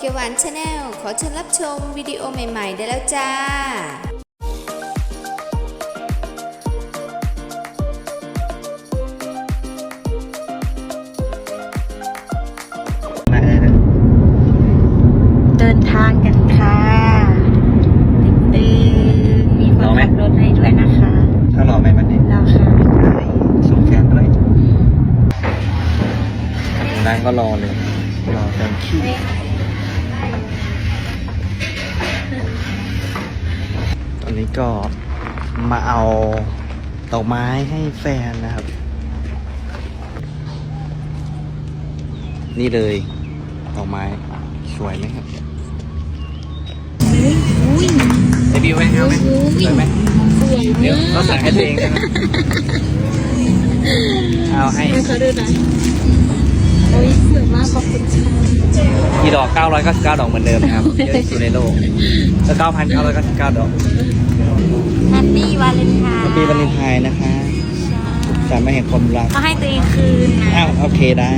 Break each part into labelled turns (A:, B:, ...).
A: เขียวหวานชาแนลขอเชิญรับชมวิดีโอใหม่ ๆ ได้แล้วจ้า
B: มาเลยนะ
C: เดินทางกันค่ะตื่นๆมีคนขับรถให้ด้วยนะคะ
B: ถ้ารอไหมวันนี้
C: เราค่ะ
B: ส่งแขนด้วยนางก็รอเลย รอเต็มที่ ตอนนี้ก็มาเอาดอกไม้ให้แฟนนะครับ นี่เลยดอกไม้สวยไหมครับไอบิวไหมเอาไหมสวยไหมเดี๋ยวเราสั่งให้ตัวเองใช่ไหมเอาให้
C: เขาดูหน่อยโอ้ยสวยมากขอบคุณค่ะ
B: กี่ดอก 999 ดอกเหมือนเดิมนะครับ เยอะที่สุดในโลกแล้ว9,999 ดอก
C: แฮปปี้วาเลนไทน์
B: แฮปปี้วาเลนไทน์นะคะสามารถแห่งความรัก
C: ก็ให้ตัวเองคืนนะ
B: อ้าวโอเคได้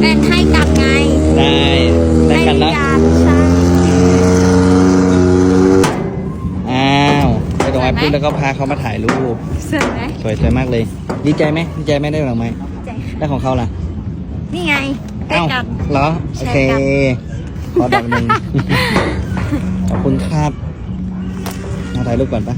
C: เป็นให้กลับไง
B: ได้ได้กันเนอะ
C: ให้กันใช่
B: อ้าวไปดอกไม้
C: สวยไหม
B: ปุ๊บแล้วก็พาเขามาถ่ายรูป
C: สวยไหม
B: สวยสวยมากเลย ดีใจไหมดีใจไหมได้ดอกไม้
C: ใจค่ะ
B: ได้ของเขาล่ะ
C: นี่ไงใกล้
B: อ้าว
C: กัน
B: เหรอ โอเค
C: ใช่ครับ
B: ขอดอกหนึ่ง ขอบคุณครับมาถ่ายรูปก่อนปะ